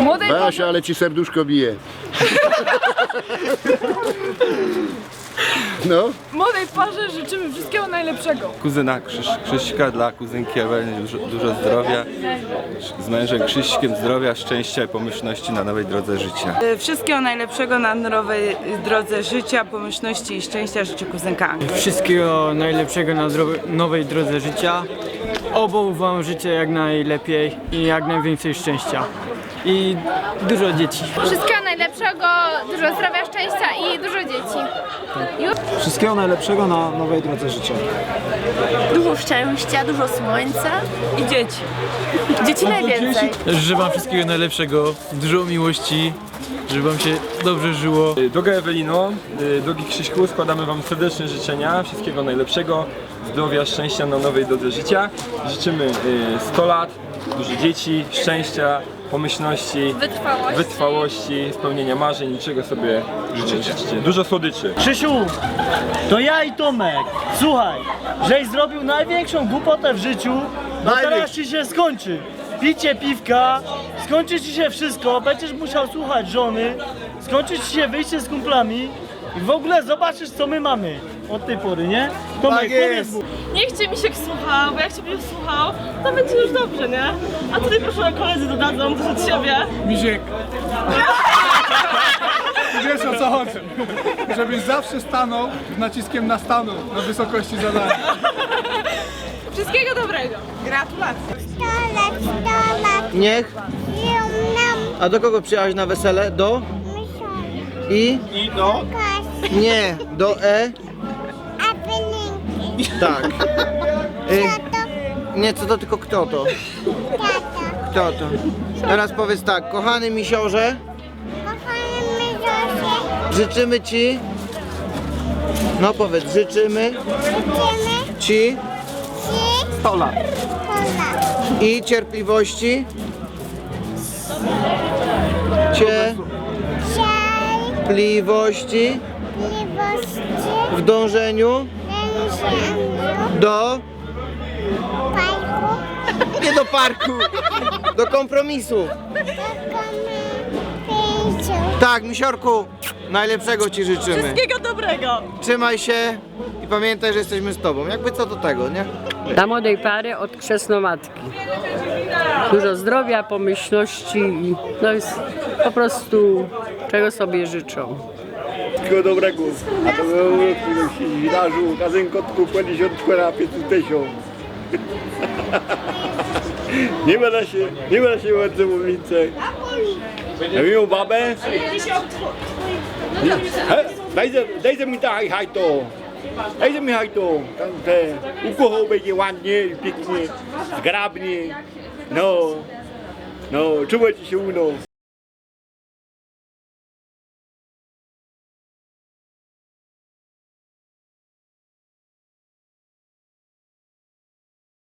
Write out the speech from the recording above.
Młodej Basia, ale ci serduszko bije. No, Młodej parze życzymy wszystkiego najlepszego. kuzyna Krzyś, Krzyśka dla kuzynki Eweliny dużo, dużo zdrowia, z mężem Krzyśkiem zdrowia, szczęścia i pomyślności na nowej drodze życia. E, Wszystkiego najlepszego na nowej drodze życia, pomyślności i szczęścia życzę kuzynka. Wszystkiego najlepszego na nowej drodze życia. Obu wam życzę jak najlepiej i jak najwięcej szczęścia. I dużo dzieci. Wszystkiego najlepszego, dużo zdrowia, szczęścia i dużo dzieci. Wszystkiego najlepszego na nowej drodze życia. Dużo szczęścia, dużo słońca i dzieci. Dzieci najwięcej. Życzę wam wszystkiego najlepszego, dużo miłości, żeby wam się dobrze żyło. Droga Ewelino, y, drogi Krzyśku, składamy Wam serdeczne życzenia, wszystkiego najlepszego, zdrowia, szczęścia na nowej drodze życia. Życzymy y, 100 lat, dużo dzieci, szczęścia, pomyślności, Wytrwałości. wytrwałości, spełnienia marzeń, niczego sobie życzycie. Dużo słodyczy. Krzysiu, to ja i Tomek. Słuchaj, żeś zrobił największą głupotę w życiu, no teraz ci się skończy. Picie piwka, skończy ci się wszystko, będziesz musiał słuchać żony, skończy ci się wyjście z kumplami i w ogóle zobaczysz co my mamy od tej pory, nie? Tomek, powiedz mu. Nie chce mi się słuchał, bo jak się będzie słuchał, to będzie już dobrze, nie? A tutaj proszę koledzy dodadzą coś od siebie. Misiek. Wiesz o co chodzi? Żebyś zawsze stanął z naciskiem na stanu na wysokości zadania. Wszystkiego dobrego. Niech. A do kogo przyjechałeś na wesele? Do? I? I do? Nie, do E. Tak. Y, nie, co to tylko kto to? Kto to? Teraz powiedz tak, kochany misiorze, życzymy ci. No powiedz, życzymy ci 100 lat. I cierpliwości. Cierpliwości w dążeniu do. Nie do parku, do kompromisu. Tak, misiorku, najlepszego ci życzymy. Wszystkiego dobrego. Trzymaj się i pamiętaj, że jesteśmy z tobą. Jakby co do tego, nie? Dla młodej pary od chrzestnomatki. Dużo zdrowia, pomyślności i no jest po prostu czego sobie życzą. Wszystkiego dobrego. A to było w widarzu, kazynkotku, pędziesiątku na 500 tysiąc. Nie będę się, nie będę się bardzo mówić. Ja miał babę. Dajże, dajże mi tak hajto. Dajże mi hajto. Te ukochał będzie ładnie i pięknie, zgrabnie. No, no, czuwać się uno.